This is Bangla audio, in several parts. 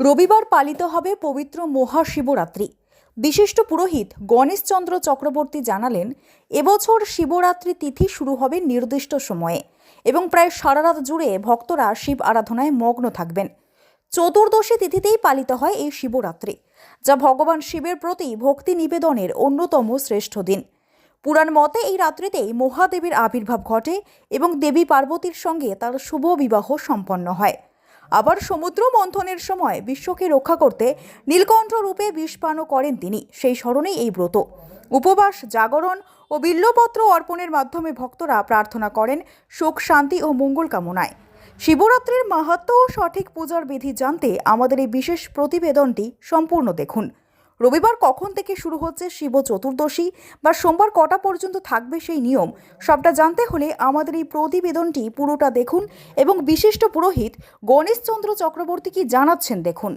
রবিবার পালিত হবে পবিত্র মহাশিবরাত্রি। বিশিষ্ট পুরোহিত গণেশচন্দ্র চক্রবর্তী জানালেন, এবছর শিবরাত্রি তিথি শুরু হবে নির্দিষ্ট সময়ে এবং প্রায় সারা রাত জুড়ে ভক্তরা শিব আরাধনায় মগ্ন থাকবেন। চতুর্দশী তিথিতেই পালিত হয় এই শিবরাত্রি, যা ভগবান শিবের প্রতি ভক্তি নিবেদনের অন্যতম শ্রেষ্ঠ দিন। পুরাণ মতে এই রাত্রিতেই মহাদেবের আবির্ভাব ঘটে এবং দেবী পার্বতীর সঙ্গে তার শুভ বিবাহ সম্পন্ন হয়। আবার সমুদ্র মন্থনের সময় বিশ্বকে রক্ষা করতে নীলকণ্ঠ রূপে বিষপানও করেন তিনি। সেই স্মরণেই এই ব্রত। উপবাস, জাগরণ ও বিল্লপত্র অর্পণের মাধ্যমে ভক্তরা প্রার্থনা করেন সুখ, শান্তি ও মঙ্গল কামনায়। শিবরাত্রির মাহাত্ম ও সঠিক পূজার বিধি জানতে আমাদের এই বিশেষ প্রতিবেদনটি সম্পূর্ণ দেখুন। রবিবার কখন থেকে শুরু হচ্ছে শিব চতুর্দশী বা সোমবার কটা পর্যন্ত থাকবে সেই নিয়ম, সবটা জানতে হলে আমাদের এই প্রতিবেদনটি পুরোটা দেখুন এবং বিশিষ্ট পুরোহিত গণেশচন্দ্র চক্রবর্তী কি জানাচ্ছেন দেখুন।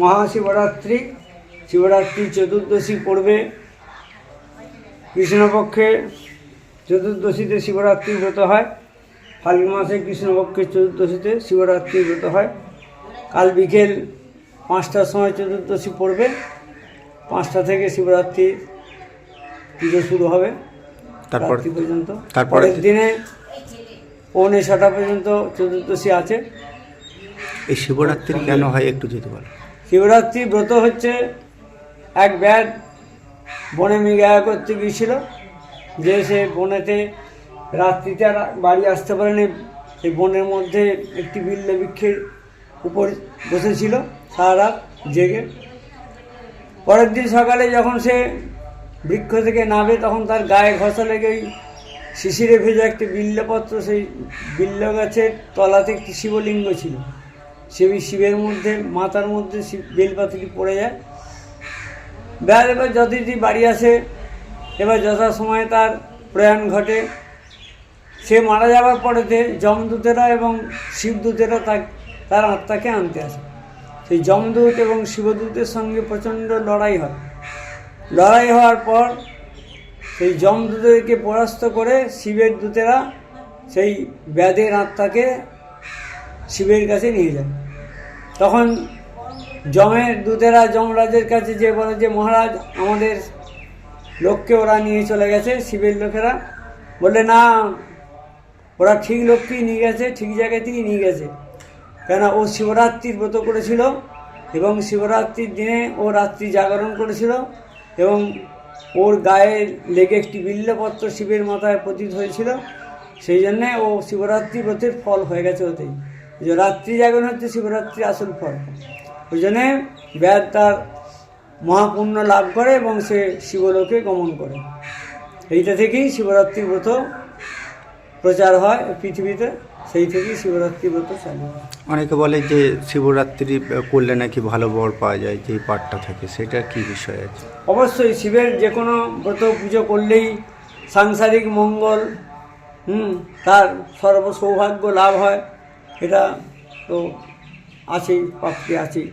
মহাশিবরাত্রি, শিবরাত্রি চতুর্দশী পড়বে। কৃষ্ণপক্ষে চতুর্দশীতে শিবরাত্রি ব্রত হয়। ফাল্গুন মাসে কৃষ্ণপক্ষের চতুর্দশীতে শিবরাত্রি ব্রত হয়। কাল বিকেল পাঁচটার সময় চতুর্দশী পড়বে। পাঁচটা থেকে শিবরাত্রি পুজো শুরু হবে তারপর পর্যন্ত। তারপরে পরের দিনে পৌনে ছটা পর্যন্ত চতুর্দশী আছে। এই শিবরাত্রি কেন হয় একটু যদি বলো? শিবরাত্রি ব্রত হচ্ছে এক ব্যাট বনে মিগায়া করতে গিয়েছিল। যে সে বনেতে রাত্রিতে আর বাড়ি আসতে পারেনি সেই বনের মধ্যে একটি বিল্লে বৃক্ষের উপর বসেছিল। সারা রাত জেগে। পরের দিন সকালে যখন সে বৃক্ষ থেকে নামে, তখন তার গায়ে ঘষা লেগে শিশিরে ভেজে একটি বিল্লপত্র, সেই বিল্ল গাছের তলাতে একটি শিবলিঙ্গ ছিল। সে শিবের মধ্যে মাথার মধ্যে শিব বেলপাতিটি পড়ে যায়। বেড়ার এবার যতই বাড়ি আসে। এবার যথাসময়ে তার প্রয়াণ ঘটে। সে মারা যাওয়ার পরেতে যমদূতেরা এবং শিবদূতেরা তার আত্মাকে আনতে আসে। সেই যমদূত এবং শিবদূতের সঙ্গে প্রচণ্ড লড়াই হয়। লড়াই হওয়ার পর সেই যমদূতদেরকে পরাস্ত করে শিবের দূতেরা সেই ব্যাধের আত্মাকে শিবের কাছে নিয়ে যায়। তখন যমের দূতেরা যমরাজের কাছে যে বলে যে, মহারাজ, আমাদের লোককে ওরা নিয়ে চলে গেছে, শিবের লোকেরা। বলে না, ওরা ঠিক লোককেই নিয়ে গেছে, ঠিক জায়গাতেই নিয়ে গেছে। কেন ও শিবরাত্রির ব্রত করেছিল এবং শিবরাত্রির দিনে ও রাত্রি জাগরণ করেছিল এবং ওর গায়ে লেগে একটি বিল্লপত্র শিবের মাথায় পতিত হয়েছিল। সেই জন্যে ও শিবরাত্রি ব্রতের ফল হয়ে গেছে ওতেই যে রাত্রি জাগরণ হচ্ছে শিবরাত্রির আসল ফল। ওই জন্যে ব্যাদ তার মহাপুণ্য লাভ করে এবং সে শিবলোকে গমন করে। এইটা থেকেই শিবরাত্রি ব্রত প্রচার হয় পৃথিবীতে। সেই থেকেই শিবরাত্রি ব্রত চালু অনেকে বলে যে শিবরাত্রি করলে নাকি ভালো বর পাওয়া যায় যে পাঠটা থাকে সেটা কি বিষয় আছে? অবশ্যই শিবের যে কোনো ব্রত পুজো করলেই সাংসারিক মঙ্গল হুম তার সর্ব সৌভাগ্য লাভ হয় এটা তো আছেই প্রাপ্তি আছেই।